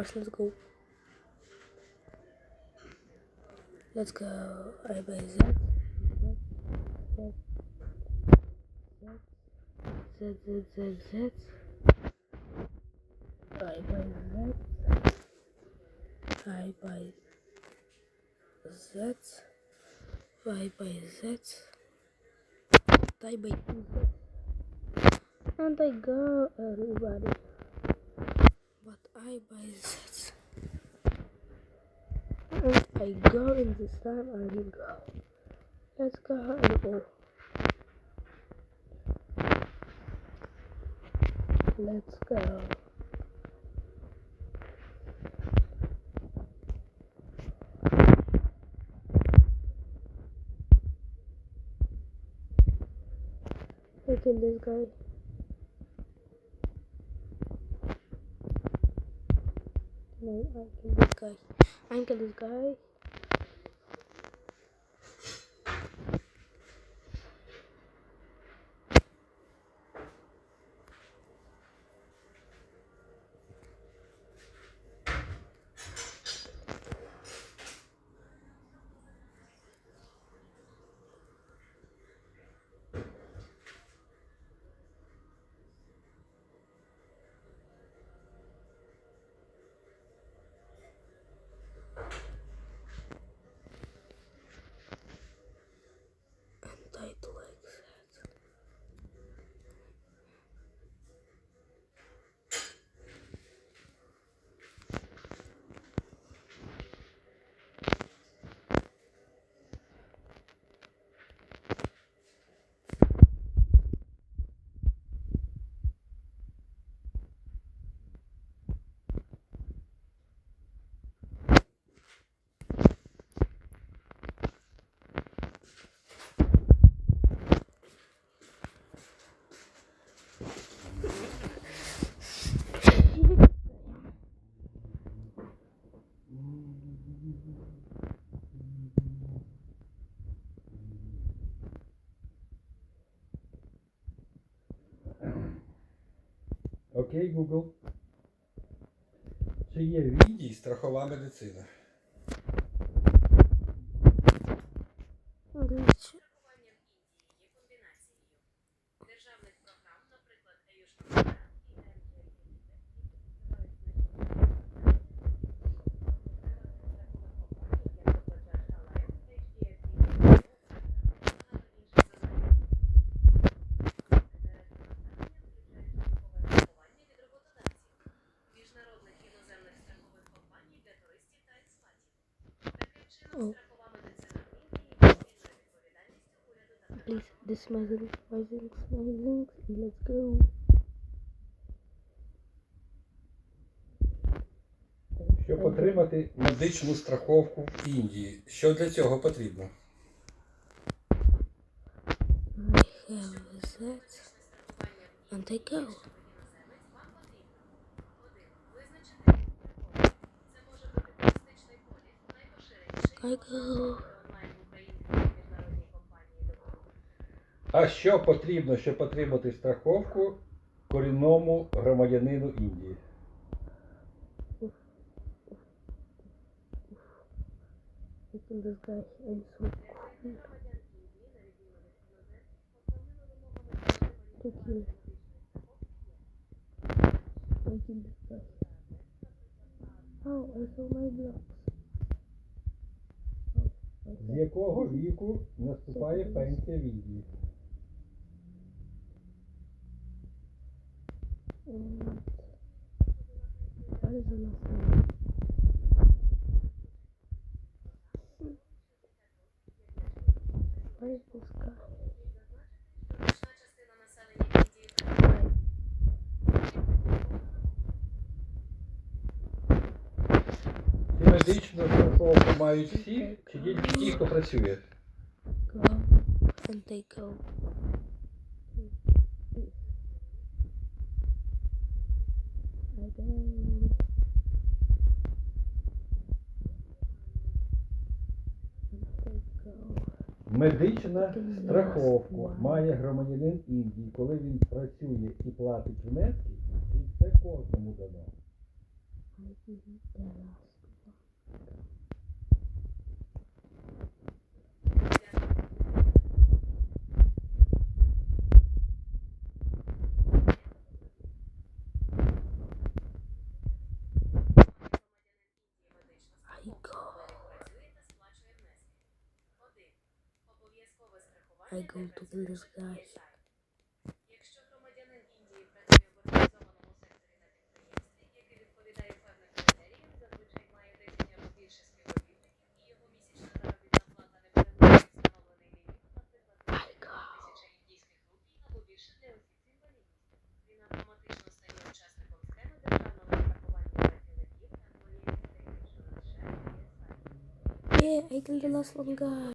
let's go. Let's go. I by Z. Z, Z, Z, Z. I by Z. I by Z. I by Z. I by Z. And I go, everybody. I buy Z. And I go in this time and you go. Let's go and go. Let's go. I kill this guy. No, I kill this guy. I kill this guy. Окей, Google. Чи є в страхова медицина? Та Please, this is my link, my links, my links. Let's go. Щоб отримати медичну страховку в Індії, що для цього потрібно? I have that. And I go. А що потрібно, щоб отримати страховку корінному громадянину Індії? Oh, I saw my blocks. З якого віку наступає пенсія в Індії? And what is the last one? What is this guy? Значна частина населення Індії Чи медичну страховку мають всі, чи тільки ті, хто працює? Медична страховку має громадянин Індії, коли він працює і платить внески, чи це кожному дано? I go to this guy. Якщо громадянин Індії працює в організованому секторі на підприємстві, яке відповідає певним критеріям, зазвичай має 10 або більше співробітників, і його місячна заробітна плата не перевищує встановлений ліміт, наприклад, I go. тисяча індійських рупій або більше для осіб з інвалідністю. Він автоматично стає учасником схеми державного страхування працівників Employee State Insurance Share PSI. Yeah, I killed the last one guy.